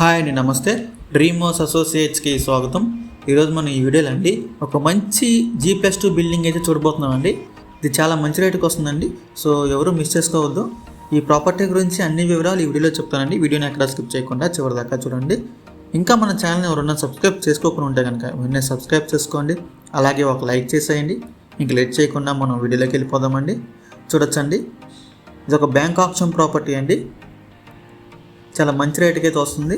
Hi అండి నమస్తే. Dream house అసోసియేట్స్కి స్వాగతం. ఈరోజు మనం ఈ వీడియోలో అండి ఒక మంచి జీ ప్లస్ టూ బిల్డింగ్ అయితే చూడబోతున్నామండి. ఇది చాలా మంచి రేటుకి వస్తుందండి. సో ఎవరు మిస్ చేసుకోవద్దు. ఈ ప్రాపర్టీ గురించి అన్ని వివరాలు ఈ వీడియోలో చెప్తానండి. వీడియోని ఎక్కడ స్కిప్ చేయకుండా చివరి దాకా చూడండి. ఇంకా మన ఛానల్ని ఎవరన్నా సబ్స్క్రైబ్ చేసుకోకుండా ఉంటే కనుక వెంటనే సబ్స్క్రైబ్ చేసుకోండి. అలాగే ఒక లైక్ చేసేయండి. ఇంక లేట్ చేయకుండా మనం వీడియోలోకి వెళ్ళిపోదామండి. చూడొచ్చండి. ఇది ఒక బ్యాంక్ ఆప్షన్ ప్రాపర్టీ అండి. చాలా మంచి రేటుకి అయితే వస్తుంది.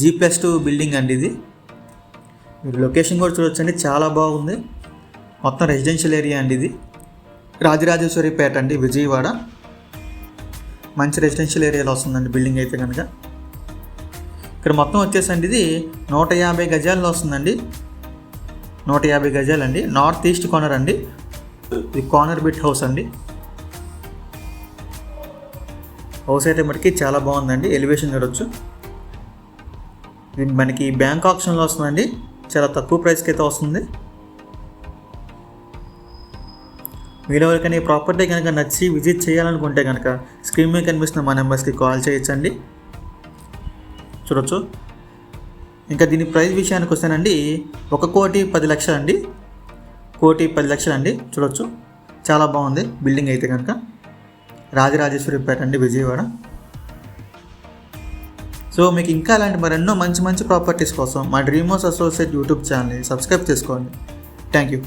జీ ప్లస్ టూ బిల్డింగ్ అండి ఇది. మీరు లొకేషన్ కూడా చూడొచ్చండి చాలా బాగుంది. మొత్తం రెసిడెన్షియల్ ఏరియా అండి ఇది. రాజరాజేశ్వరిపేట అండి విజయవాడ. మంచి రెసిడెన్షియల్ ఏరియాలో వస్తుందండి బిల్డింగ్ అయితే కనుక. ఇక్కడ మొత్తం వచ్చేసండి ఇది. నూట యాభై గజాల్లో వస్తుందండి. నూట యాభై గజాలండి. నార్త్ ఈస్ట్ కార్నర్ అండి. ఇది కార్నర్ బిట్ హౌస్ అండి. హౌస్ అయితే మటుకి చాలా బాగుందండి. ఎలివేషన్ చూడొచ్చు. ఇది మనకి బ్యాంక్ ఆప్షన్లో వస్తుందండి. చాలా తక్కువ ప్రైస్కి అయితే వస్తుంది. మీరు ఎవరికైనా ఈ ప్రాపర్టీ కనుక నచ్చి విజిట్ చేయాలనుకుంటే కనుక స్క్రీన్ మీద కనిపిస్తున్న మా నెంబర్స్కి కాల్ చేయొచ్చండి. చూడొచ్చు. ఇంకా దీని ప్రైస్ విషయానికి వస్తేనండి ఒక కోటి పది లక్షలు అండి కోటి పది లక్షలు అండి చూడొచ్చు. చాలా బాగుంది బిల్డింగ్ అయితే కనుక. రాజరాజేశ్వరిపేట అండి విజయవాడ. సో మీకు ఇంకా అలాంటి మరెన్నో మంచి మంచి ప్రాపర్టీస్ కోసం మా డ్రీమ్ హౌస్ అసోసియేట్ యూట్యూబ్ ఛానల్ని సబ్స్క్రైబ్ చేసుకోండి. Thank you.